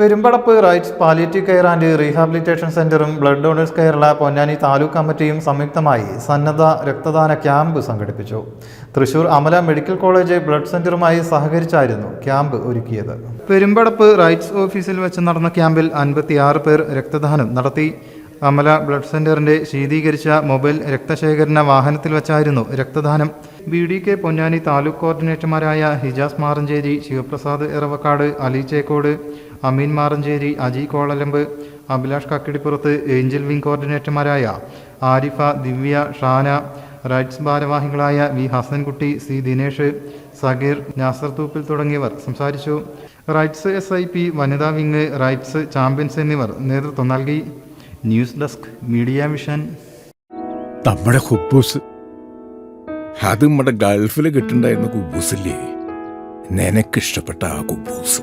Perumpadappu rights palliative care and rehabilitation സെന്ററും blood donors Kerala Ponnani taluk കമ്മിറ്റിയും സംയുക്തമായി സന്നദ്ധ രക്തദാന ക്യാമ്പ് സംഘടിപ്പിച്ചു. Thrissur Amala medical college blood സെന്ററുമായി സഹകരിച്ചായിരുന്നു ക്യാമ്പ് ഒരുക്കിയത്. പെരുമ്പടപ്പ് റൈറ്റ്സ് ഓഫീസിൽ വെച്ച് നടന്ന ക്യാമ്പിൽ അൻപത്തിയാറ് പേർ രക്തദാനം നടത്തി. അമല ബ്ലഡ് സെന്ററിന്റെ ശീതീകരിച്ച മൊബൈൽ രക്തശേഖരണ വാഹനത്തിൽ വെച്ചായിരുന്നു രക്തദാനം. B D K Ponnani taluk കോർഡിനേറ്റർമാരായ Hijas Maranchery Sivaprasad Eravakkad Ali Chekkode Ameen Maranchery Aji Kolalamb Abhilash കക്കിടിപ്പുറത്ത് ഏഞ്ചൽ വിംഗ് കോർഡിനേറ്റർമാരായ ആരിഫ ദിവ്യ ഷാന റൈറ്റ്സ് ഭാരവാഹികളായ വി. ഹസൻകുട്ടി സി. ദിനേഷ് സഗീർ നാസർ തൂപ്പിൽ തുടങ്ങിയവർ സംസാരിച്ചു. റൈറ്റ്സ് എസ് ഐ പി വനിതാ വിംഗ് റൈറ്റ്സ് ചാമ്പ്യൻസ് എന്നിവർ നേതൃത്വം നൽകി. News desk media mission. നമ്മുടെ ഹുബൂസ്. അത് നമ്മുടെ ഗൾഫിൽ കിട്ടുണ്ടായിരുന്ന കുബൂസില്ലേ? നിനക്കിഷ്ടപ്പെട്ട ആ കുബൂസ്.